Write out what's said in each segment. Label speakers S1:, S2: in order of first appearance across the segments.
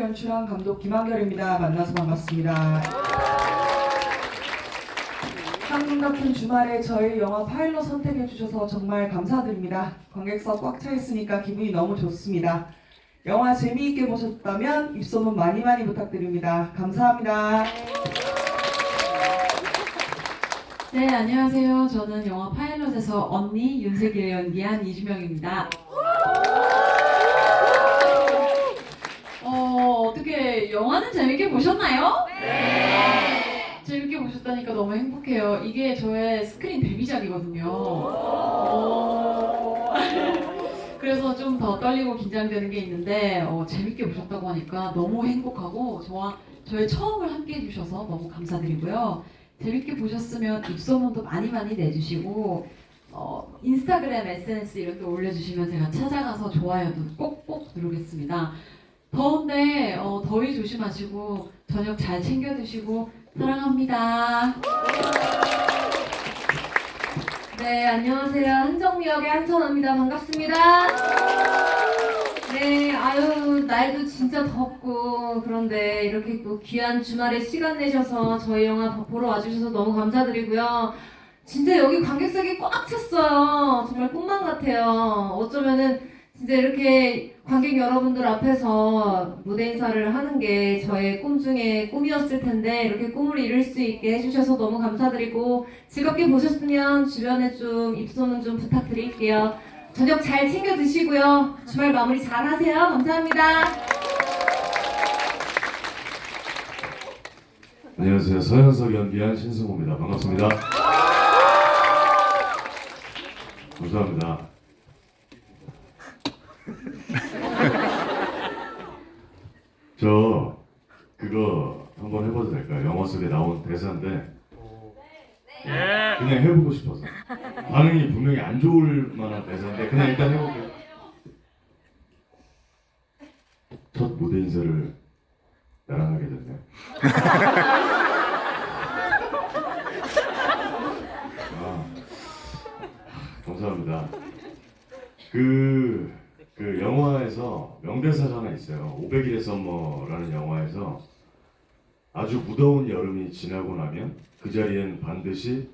S1: 감독 김한결입니다. 만나서 반갑습니다. 한국 같은 주말에 저희 영화 파일럿 선택해 주셔서 정말 감사드립니다. 관객석 꽉 차 있으니까 기분이 너무 좋습니다. 영화 재미있게 보셨다면 입소문 많이 많이 부탁드립니다. 감사합니다.
S2: 네, 안녕하세요. 저는 영화 파일럿에서 언니 윤세기를 연기한 이주명입니다. 어, 영화는 재밌게 보셨나요? 네. 재밌게 보셨다니까 너무 행복해요. 이게 저의 스크린 데뷔작이거든요. 오. 그래서 좀 더 떨리고 긴장되는 게 있는데 어, 재밌게 보셨다고 하니까 너무 행복하고 저와 저의 처음을 함께 해주셔서 너무 감사드리고요. 재밌게 보셨으면 입소문도 많이 많이 내주시고 어, 인스타그램, SNS 이렇게 올려주시면 제가 찾아가서 좋아요도 꼭꼭 누르겠습니다. 더운데 어, 더위 조심하시고 저녁 잘 챙겨 드시고 사랑합니다.
S3: 네, 안녕하세요. 한정미역의 한선아입니다. 반갑습니다. 네, 아유, 날도 진짜 덥고, 그런데 이렇게 또 귀한 주말에 시간 내셔서 저희 영화 보러 와주셔서 너무 감사드리고요. 진짜 여기 관객석이 꽉 찼어요. 정말 꿈만 같아요. 어쩌면은 진짜 이렇게 관객 여러분들 앞에서 무대 인사를 하는 게 저의 꿈 중에 꿈이었을 텐데, 이렇게 꿈을 이룰 수 있게 해주셔서 너무 감사드리고, 즐겁게 보셨으면 주변에 좀 입소문 좀 부탁드릴게요. 저녁 잘 챙겨 드시고요. 주말 마무리 잘 하세요. 감사합니다.
S4: 안녕하세요. 서현석 연기한 신승호입니다. 반갑습니다. 감사합니다. 저 그거 한번 해봐도 될까요? 영화 속에 나온 대사인데 그냥 해보고 싶어서 반응이 분명히 안 좋을 만한 대사인데 그냥 일단 해볼게요. 첫 무대 인사를 나랑 하게 됐네. 아, 감사합니다. 그, 그 영화에서 명대사가 하나 있어요. 500일의 썸머라는 영화에서 아주 무더운 여름이 지나고 나면 그 자리엔 반드시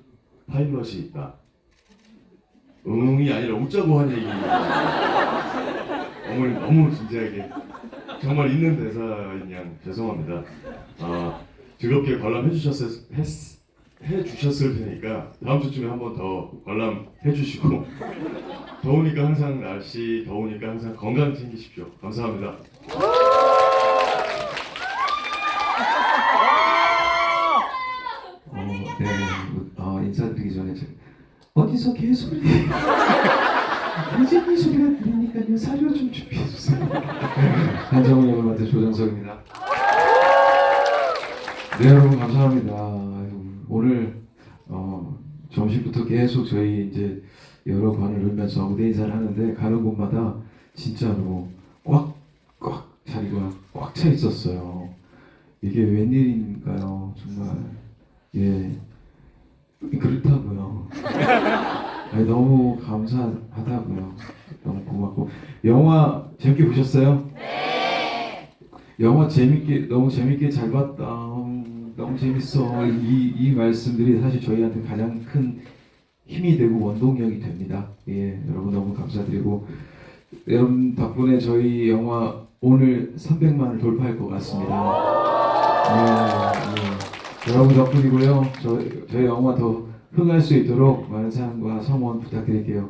S4: 파일럿이 있다. 응이 아니라 웃자고 한 얘기. 어머니 너무 진지하게 정말 있는 대사인 양 죄송합니다. 아, 즐겁게 관람해 주셨을 했, 해 주셨을 테니까 다음 주쯤에 한번 더 관람 해 주시고 더우니까 항상 날씨 더우니까 항상 건강 챙기십시오. 감사합니다.
S5: 어, 네. 어, 인사드리기 전에 저, 어디서 개소리 이제 소리가 들리니까요 사료 좀 준비해 주세요. 한정우 맡은 조정석입니다. 네 여러분 감사합니다. 오늘 어, 점심부터 계속 저희 이제 여러 관을 돌면서 무대 인사를 하는데 가는 곳마다 진짜로 꽉꽉 자리가 꽉 차 있었어요. 이게 웬일인가요? 정말 예 그렇다고요. 아니, 너무 감사하다고요. 너무 고맙고 영화 재밌게 보셨어요? 네. 영화 재밌게 너무 재밌게 잘 봤다. 음, 너무 재밌어. 이, 이 말씀들이 사실 저희한테 가장 큰 힘이 되고 원동력이 됩니다. 예, 여러분 너무 감사드리고 여러분 덕분에 저희 영화 오늘 300만을 돌파할 것 같습니다. 예, 예. 여러분 덕분이고요. 저, 저희 영화 더 흥할 수 있도록 많은 사랑과 성원 부탁드릴게요.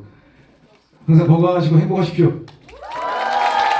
S5: 항상 건강하시고 행복하십시오.